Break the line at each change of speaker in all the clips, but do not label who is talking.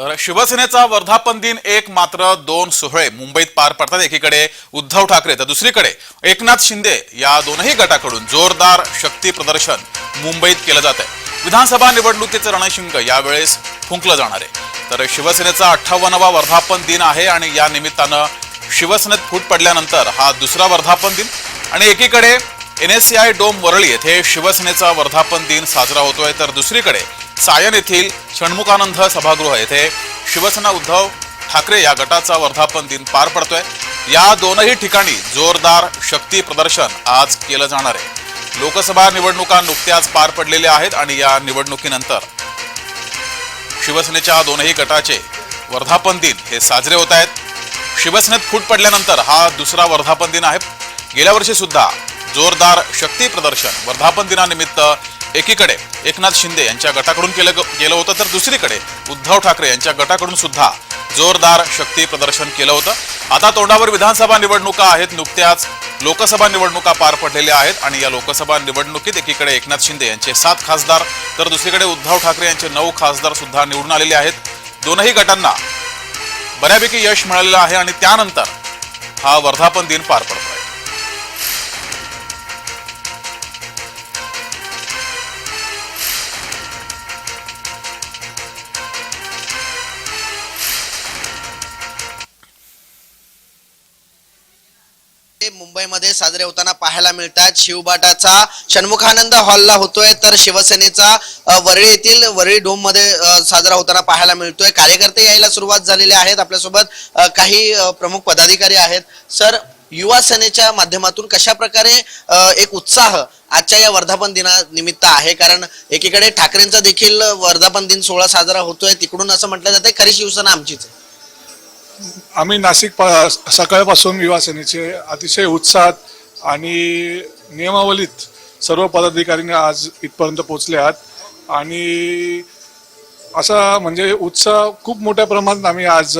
तर शिवसेनेचा वर्धापन दिन एक मात्र दोन सोहळे मुंबईत पार पडतात. एकीकडे उद्धव ठाकरे तर दुसरीकडे एकनाथ शिंदे या दोनही गटाकडून जोरदार शक्ती प्रदर्शन मुंबईत केलं जात आहे विधानसभा निवडणुकीचं रणशिंग यावेळेस फुंकलं जाणार आहे. तर शिवसेनेचा अठ्ठावन्नवा वर्धापन दिन आहे आणि या निमित्तानं शिवसेनेत फूट पडल्यानंतर हा दुसरा वर्धापन दिन. आणि एकीकडे N S C I dome Worli येथे शिवसेनेचा वर्धापन दिन साजरा होतोय. तर दुसरीकडे सायन येथील षण्मुखानंद सभागृह येथे शिवसेना उद्धव ठाकरे या गटाचा वर्धापन दिन पार पडतोय. या दोनही ठिकाणी जोरदार शक्ती प्रदर्शन आज केलं जाणार आहे. लोकसभा निवडणुका नुकत्याच पार पडलेल्या आहेत आणि या निवडणुकीनंतर शिवसेनेच्या दोनही गटाचे वर्धापन दिन हे साजरे होत आहेत. शिवसेनेत फूट पडल्यानंतर हा दुसरा वर्धापन दिन आहे. गेल्या वर्षी सुद्धा जोरदार शक्ती प्रदर्शन वर्धापन दिनानिमित्त एकीकडे एकनाथ शिंदे यांच्या गटाकडून केलं गेलं होतं तर दुसरीकडे उद्धव ठाकरे यांच्या गटाकडून सुद्धा जोरदार शक्ती प्रदर्शन केलं होतं. आता तोंडावर विधानसभा निवडणुका आहेत नुकत्याच लोकसभा निवडणुका पार पडलेल्या आहेत आणि या लोकसभा निवडणुकीत एकीकडे एकनाथ शिंदे यांचे सात खासदार तर दुसरीकडे उद्धव ठाकरे यांचे नऊ खासदार सुद्धा निवडून आलेले आहेत. दोनही गटांना बऱ्यापैकी यश मिळालेलं आहे आणि त्यानंतर हा वर्धापन दिन पार
पडतो. मुंबईमध्ये साजरे होताना पाहायला मिळतात. शिवबाटाचा षण्मुखानंद हॉलला होतोय. तर शिवसेनेचा वरळी येथील वरळी डोममध्ये साजरा होताना पाहायला मिळतोय. कार्यकर्ते यायला सुरुवात झालेली आहेत. आपल्यासोबत काही प्रमुख पदाधिकारी आहेत. सर युवा सेनेच्या माध्यमातून कशा प्रकारे एक उत्साह आजच्या या वर्धापन दिनानिमित्त आहे? कारण एकीकडे ठाकरेंचा देखील वर्धापन दिन सोहळा साजरा होतोय. तिकडून असं म्हटलं जातंय खरी शिवसेना आमचीच आहे.
आम्ही नाशिक प सकाळपासून युवा सेनेचे अतिशय उत्साहात आणि नियमावलीत सर्व पदाधिकाऱ्यांनी आज इथपर्यंत पोचले आहात. आणि असा म्हणजे उत्साह खूप मोठ्या प्रमाणात आम्ही आज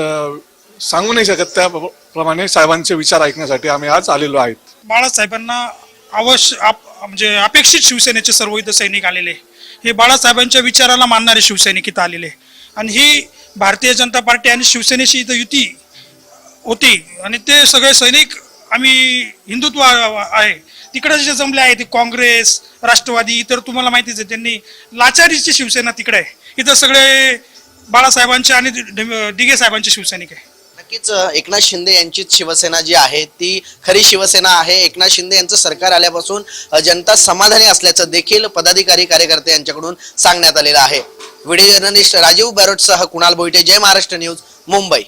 सांगू नाही शकत त्याप्रमाणे साहेबांचे विचार ऐकण्यासाठी आम्ही आज आलेलो आहेत.
बाळासाहेबांना अवश्य आप म्हणजे अपेक्षित शिवसेनेचे सर्व इथं सैनिक आलेले. हे बाळासाहेबांच्या विचाराला मानणारे शिवसैनिक इथं आलेले. आणि ही भारतीय जनता पार्टी आणि शिवसेनेशी इथं युती होती. आणि ते सगळे सैनिक आम्ही हिंदुत्व आहे. तिकडे जे जमले आहे ते काँग्रेस राष्ट्रवादी इतर तुम्हाला माहितीच आहे त्यांनी लाचारीची शिवसेना तिकडे आहे. इथं सगळे बाळासाहेबांचे आणि डि- दिघे साहेबांचे शिवसैनिक आहे.
नक्कीच एकनाथ शिंदे यांचीच शिवसेना जी आहे ती खरी शिवसेना आहे. एकनाथ शिंदे यांचं सरकार आल्यापासून जनता समाधानी असल्याचं देखील पदाधिकारी कार्यकर्ते यांच्याकडून सांगण्यात आलेलं आहे. व्हिडिओ जर्नलिस्ट राजीव बॅरोटसह कुणाल बोईटे जय महाराष्ट्र न्यूज मुंबई.